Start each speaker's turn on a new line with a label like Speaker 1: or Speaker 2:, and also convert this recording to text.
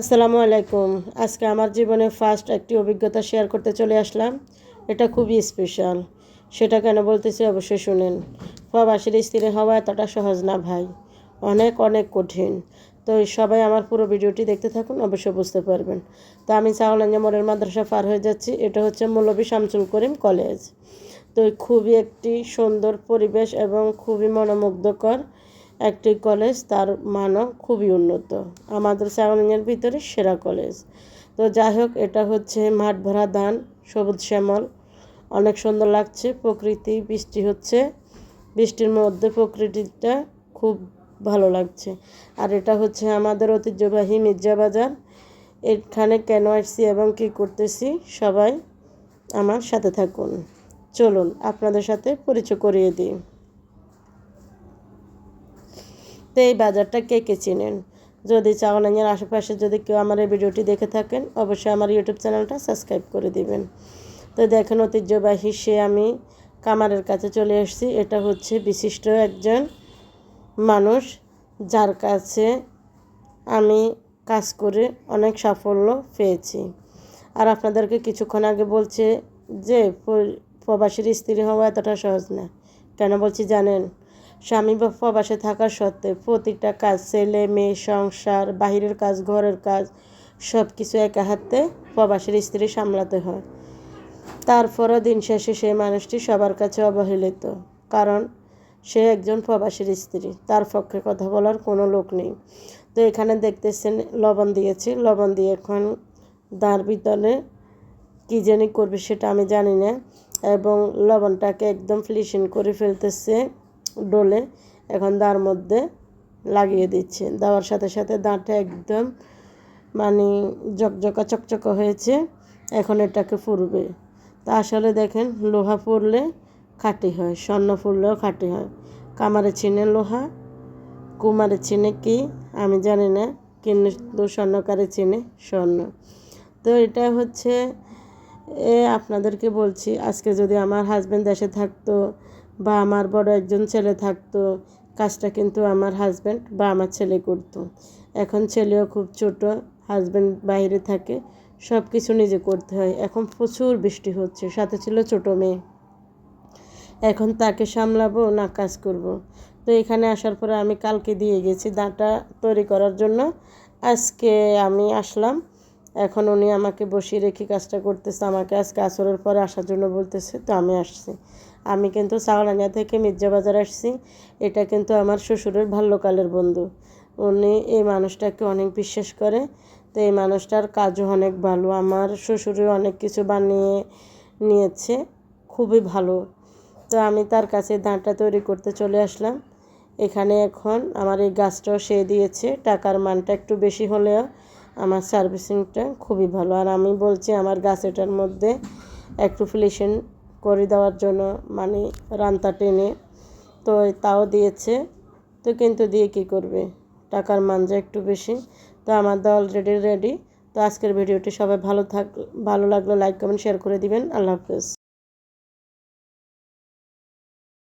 Speaker 1: আসসালামু আলাইকুম। আজকে আমার জীবনে ফার্স্ট একটি অভিজ্ঞতা শেয়ার করতে চলে আসলাম। এটা খুবই স্পেশাল সেটা কেন বলতেছি অবশ্যই শুনেন। প্রবাসীর স্ত্রী হওয়া এতটা সহজ না ভাই। অনেক অনেক কঠিন। তো সবাই আমার পুরো ভিডিওটি দেখতে থাকুন, অবশ্যই বুঝতে পারবেন। তো আমি চাওলাঞ্জা মোড়ের মাদ্রাসা পার হয়ে যাচ্ছি। এটা হচ্ছে মৌলবী শামসুল করিম কলেজ তো খুবই একটি সুন্দর পরিবেশ এবং খুবই মনোমুগ্ধকর একটি কলেজ, তার মানও খুবই উন্নত। আমাদের সাগরঞ্জের ভিতরে সেরা কলেজ। তো যাই হোক, এটা হচ্ছে মাঠ ভরা ধান সবুজ শ্যামল। অনেক সুন্দর লাগছে প্রকৃতি, বৃষ্টি হচ্ছে। বৃষ্টির মধ্যে প্রকৃতিটা খুব ভালো লাগছে। আর এটা হচ্ছে আমাদের ঐতিহ্যবাহী মির্জা বাজার। এখানে কেন আসছি এবং কী করতেছি, সবাই আমার সাথে থাকুন। চলুন, আপনাদের সাথে পরিচয় করিয়ে দিই। তো এই বাজারটা কে কে চিনেন? যদি চাওয়ানাইয়ের আশেপাশে যদি কেউ আমার এই ভিডিওটি দেখে থাকেন, অবশ্যই আমার ইউটিউব চ্যানেলটা সাবস্ক্রাইব করে দিবেন। তো দেখেন, ঐতিহ্যবাহী সে আমি কামারের কাছে চলে এসেছি। এটা হচ্ছে বিশিষ্ট একজন মানুষ, যার কাছে আমি কাজ করে অনেক সাফল্য পেয়েছি। আর আপনাদেরকে কিছুক্ষণ আগে বলছে যে, প্রবাসীর স্ত্রী হওয়া এতটা সহজ না। কেন বলছি জানেন? স্বামী বা প্রবাসে থাকার সত্ত্বে প্রতিটা কাজ, ছেলে, মেয়ে, সংসার, বাহিরের কাজ, ঘরের কাজ সব কিছু একা হাতে প্রবাসের স্ত্রী সামলাতে হয়। তারপরও দিন শেষে সেই মানুষটি সবার কাছে অবহেলিত, কারণ সে একজন প্রবাসীর স্ত্রী, তার পক্ষে কথা বলার কোনো লোক নেই। তো এখানে দেখতেছেন, লবণ দিয়েছি, লবণ দিয়ে এখন দাঁড় ভিতরে কী জানি করবে সেটা আমি জানি না, এবং লবণটাকে একদম ফ্লিশিং করে ফেলতেছে। ডোলে এখন দাঁড় মধ্যে লাগিয়ে দিচ্ছে। দেওয়ার সাথে সাথে দাঁড়টা একদম মানে জকজকা চকচকা হয়েছে, এখন এটাকে ফুরবে। তা আসলে দেখেন, লোহা পড়লে খাঁটি হয়, স্বর্ণ ফুললেও খাঁটি হয়। কামারে চিনে লোহা, কুমারে চিনে কি, আমি জানি না, কিন্তু স্বর্ণকারে চিনে স্বর্ণ। তো এটা হচ্ছে, এ আপনাদেরকে বলছি, আজকে যদি আমার হাজব্যান্ড দেশে থাকতো বা আমার বড় একজন ছেলে থাকতো, কাজটা কিন্তু আমার হাজব্যান্ড বা আমার ছেলে করতো। এখন ছেলেও খুব ছোট হাজব্যান্ড বাইরে থাকে সব কিছু নিজে করতে হয়। এখন প্রচুর বৃষ্টি হচ্ছে, সাথে ছিল ছোট মেয়ে। এখন তাকে সামলাবো না কাজ করব। তো এখানে আসার পরে আমি কালকে দিয়ে গেছি দাঁটা তৈরি করার জন্য। আজকে আমি আসলাম এখন উনি আমাকে বসিয়ে রেখে কাজটা করতেছে, আমাকে আজকে আসরের পরে আসার জন্য বলতেছে, তো আমি আসছি। আমি কিন্তু সাগরানিয়া থেকে মির্জা বাজার আসছি। এটা কিন্তু আমার শ্বশুরের ভাল্যকালের বন্ধু। উনি এই মানুষটাকে অনেক বিশ্বাস করে। তো এই মানুষটার কাজও অনেক ভালো। আমার শ্বশুরের অনেক কিছু বানিয়ে নিয়েছে, খুবই ভালো। তো আমি তার কাছে দাঁড়টা তৈরি করতে চলে আসলাম। এখানে এখন আমার এই গাছটাও সে দিয়েছে। টাকার মানটা একটু বেশি হলেও আমার সার্ভিসিংটা খুবই ভালো। আর আমি বলছি আমার গাছ এটার মধ্যে একটু ফিলিশন করে দেওয়ার জন্য মানে রান্তা টেনে, তো তাও দিয়েছে। তো কিন্তু দিয়ে কি করবে? টাকার মান যে একটু বেশি। তো আমার দল অলরেডি রেডি তো আজকের ভিডিওটি সবাই ভালো থাক, ভালো লাগলে লাইক কমেন্ট শেয়ার করে দিবেন। আল্লাহ হাফেজ।